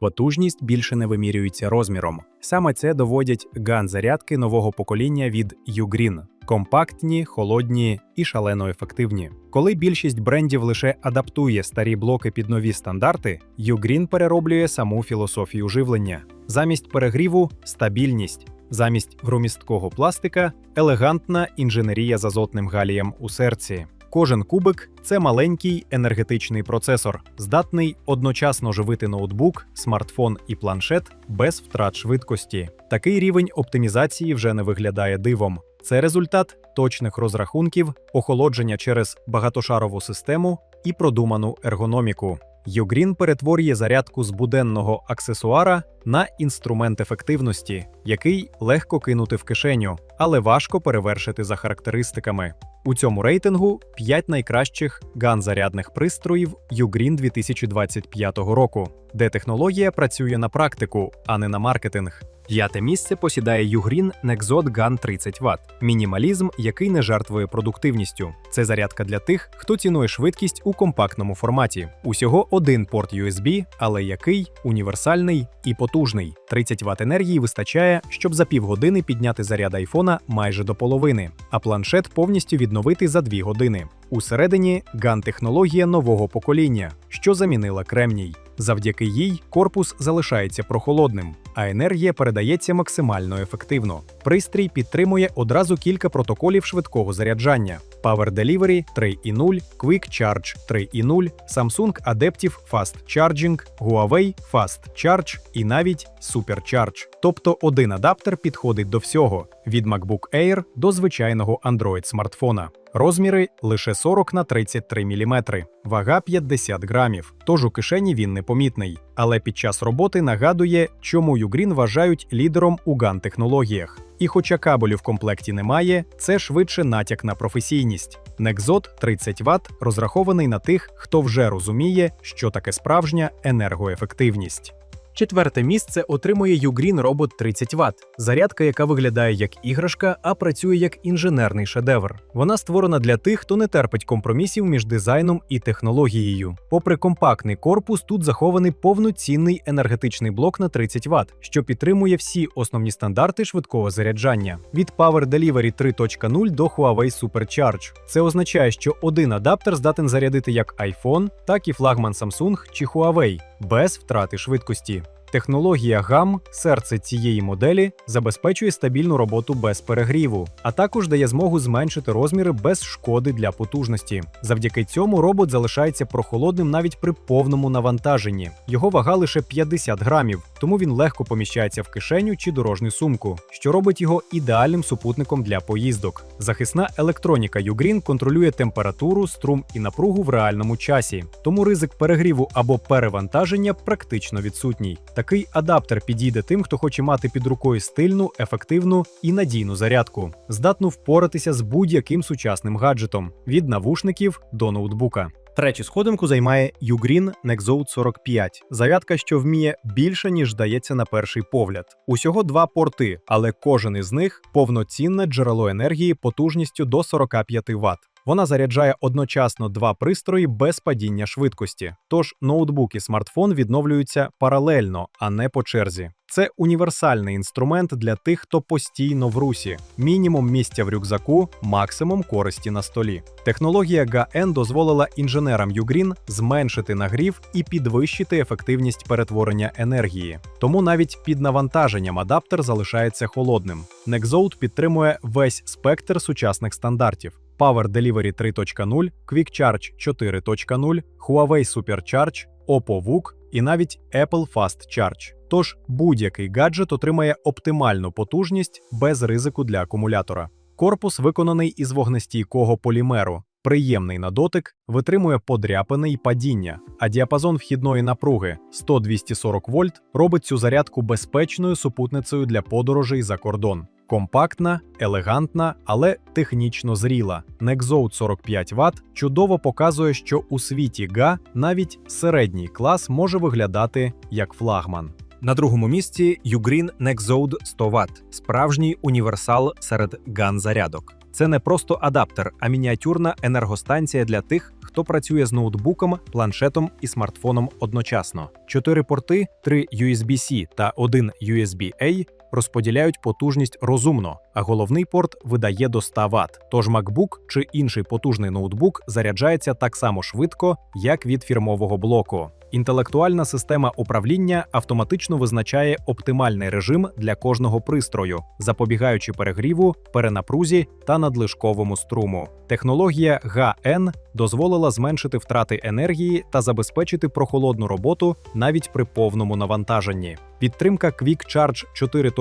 Потужність більше не вимірюється розміром. Саме це доводять ган-зарядки нового покоління від Ugreen. компактні, холодні і шалено ефективні. Коли більшість брендів лише адаптує старі блоки під нові стандарти, Ugreen перероблює саму філософію живлення. Замість перегріву стабільність, замість громісткого пластика елегантна інженерія з азотним галієм у серці. Кожен кубик це маленький енергетичний процесор, здатний одночасно живити ноутбук, смартфон і планшет без втрат швидкості. Такий рівень оптимізації вже не виглядає дивом. Це результат точних розрахунків, охолодження через багатошарову систему і продуману ергономіку. Ugreen перетворює зарядку з буденного аксесуара на інструмент ефективності, який легко кинути в кишеню, але важко перевершити за характеристиками. У цьому рейтингу 5 найкращих ган-зарядних пристроїв Ugreen 2025 року, де технологія працює на практику, а не на маркетинг. П'яте місце посідає Ugreen Nexot GAN 30 Вт. Мінімалізм, який не жертвує продуктивністю. Це зарядка для тих, хто цінує швидкість у компактному форматі. Усього один порт USB, але який універсальний і потужний. 30 Вт енергії вистачає, щоб за півгодини підняти заряд айфона майже до половини, а планшет повністю відновити за 2 години. Усередині ган-технологія нового покоління, що замінила кремній. Завдяки їй корпус залишається прохолодним, а енергія передається максимально ефективно. Пристрій підтримує одразу кілька протоколів швидкого заряджання: Power Delivery 3.0, Quick Charge 3.0, Samsung Adaptive Fast Charging, Huawei Fast Charge і навіть Super Charge. Тобто один адаптер підходить до всього: від MacBook Air до звичайного Android смартфона. Розміри лише 40 на 33 мм, вага 50 грамів, тож у кишені він непомітний. Але під час роботи нагадує, чому Ugreen вважають лідером у ган-технологіях. І хоча кабелю в комплекті немає, це швидше натяк на професійність. Nexot 30 Вт розрахований на тих, хто вже розуміє, що таке справжня енергоефективність. Четверте місце отримує Ugreen Robot 30 Вт, зарядка, яка виглядає як іграшка, а працює як інженерний шедевр. Вона створена для тих, хто не терпить компромісів між дизайном і технологією. Попри компактний корпус, тут захований повноцінний енергетичний блок на 30 Вт, що підтримує всі основні стандарти швидкого заряджання від Power Delivery 3.0 до Huawei Supercharge. Це означає, що один адаптер здатен зарядити як iPhone, так і флагман Samsung чи Huawei без втрати швидкості. Технологія GAM, серце цієї моделі, забезпечує стабільну роботу без перегріву, а також дає змогу зменшити розміри без шкоди для потужності. Завдяки цьому робот залишається прохолодним навіть при повному навантаженні. Його вага лише 50 грамів, тому він легко поміщається в кишеню чи дорожню сумку, що робить його ідеальним супутником для поїздок. Захисна електроніка Ugreen контролює температуру, струм і напругу в реальному часі, тому ризик перегріву або перевантаження практично відсутній. Такий адаптер підійде тим, хто хоче мати під рукою стильну, ефективну і надійну зарядку, здатну впоратися з будь-яким сучасним гаджетом від навушників до ноутбука. Третю сходинку займає Ugreen Nexote 45, зарядка, що вміє більше, ніж здається на перший погляд. Усього два порти, але кожен із них повноцінне джерело енергії потужністю до 45 Вт. Вона заряджає одночасно два пристрої без падіння швидкості. Тож ноутбук і смартфон відновлюються паралельно, а не по черзі. Це універсальний інструмент для тих, хто постійно в русі. Мінімум місця в рюкзаку, максимум користі на столі. Технологія GAN дозволила інженерам Ugreen зменшити нагрів і підвищити ефективність перетворення енергії. Тому навіть під навантаженням адаптер залишається холодним. Nexote підтримує весь спектр сучасних стандартів. Power Delivery 3.0, Quick Charge 4.0, Huawei Supercharge, Oppo VOOC і навіть Apple Fast Charge. Тож будь-який гаджет отримає оптимальну потужність без ризику для акумулятора. Корпус виконаний із вогнестійкого полімеру, приємний на дотик, витримує подряпини й падіння, а діапазон вхідної напруги 100-240 вольт робить цю зарядку безпечною супутницею для подорожей за кордон. Компактна, елегантна, але технічно зріла. Nexote 45 Вт чудово показує, що у світі га навіть середній клас може виглядати як флагман. На другому місці Ugreen Nexode 100 Вт – справжній універсал серед ган-зарядок. Це не просто адаптер, а мініатюрна енергостанція для тих, хто працює з ноутбуком, планшетом і смартфоном одночасно. Чотири порти, три USB-C та один USB-A розподіляють потужність розумно, а головний порт видає до 100 Вт. Тож MacBook чи інший потужний ноутбук заряджається так само швидко, як від фірмового блоку. Інтелектуальна система управління автоматично визначає оптимальний режим для кожного пристрою, запобігаючи перегріву, перенапрузі та надлишковому струму. Технологія GAN дозволила зменшити втрати енергії та забезпечити прохолодну роботу навіть при повному навантаженні. Підтримка Quick Charge 4.0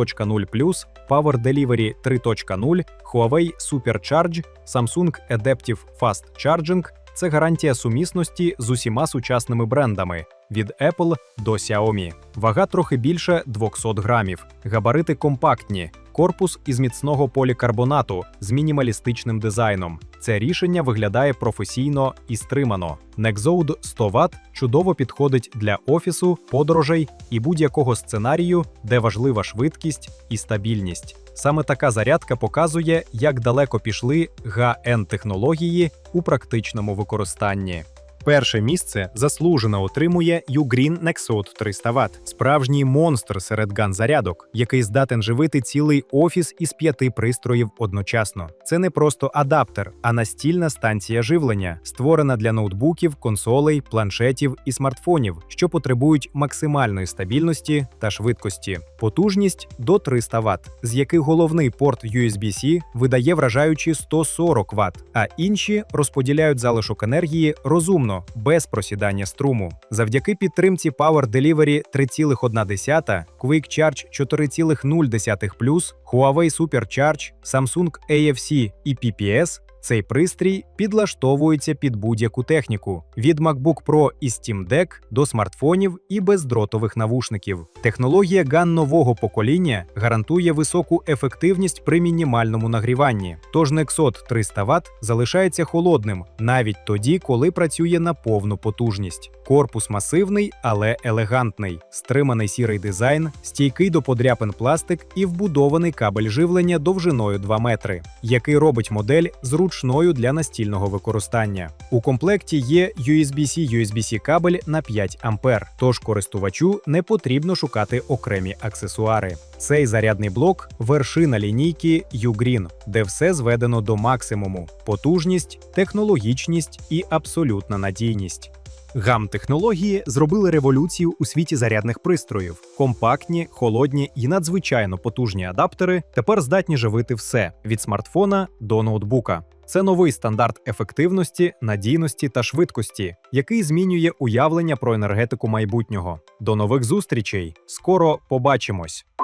Power Delivery 3.0, Huawei Supercharge, Samsung Adaptive Fast Charging – це гарантія сумісності з усіма сучасними брендами від Apple до Xiaomi. Вага трохи більше 200 грамів, габарити компактні, корпус із міцного полікарбонату з мінімалістичним дизайном. Це рішення виглядає професійно і стримано. Nexode 100 Вт чудово підходить для офісу, подорожей і будь-якого сценарію, де важлива швидкість і стабільність. Саме така зарядка показує, як далеко пішли ГН технології у практичному використанні. Перше місце заслужено отримує Ugreen Nexode 300 Вт, справжній монстр серед ган-зарядок, який здатен живити цілий офіс із п'яти пристроїв одночасно. Це не просто адаптер, а настільна станція живлення, створена для ноутбуків, консолей, планшетів і смартфонів, що потребують максимальної стабільності та швидкості. Потужність до 300 Вт, з яких головний порт USB-C видає вражаючі 140 Вт, а інші розподіляють залишок енергії розумно без просідання струму. Завдяки підтримці Power Delivery 3,1, Quick Charge 4,0 Huawei Supercharge, Samsung AFC і PPS цей пристрій підлаштовується під будь-яку техніку від MacBook Pro і Steam Deck до смартфонів і бездротових навушників. Технологія GAN нового покоління гарантує високу ефективність при мінімальному нагріванні. Тож Nexot 300 Вт залишається холодним навіть тоді, коли працює на повну потужність. Корпус масивний, але елегантний, стриманий сірий дизайн, стійкий до подряпин пластик і вбудований кабель живлення довжиною 2 метри, який робить модель зручною для настільного використання. У комплекті є USB-C USB-C кабель на 5 А, тож користувачу не потрібно шукати окремі аксесуари. Цей зарядний блок вершина лінійки Ugreen, де все зведено до максимуму: потужність, технологічність і абсолютна надійність. Гам-технології зробили революцію у світі зарядних пристроїв. Компактні, холодні і надзвичайно потужні адаптери тепер здатні живити все від смартфона до ноутбука. Це новий стандарт ефективності, надійності та швидкості, який змінює уявлення про енергетику майбутнього. До нових зустрічей! Скоро побачимось!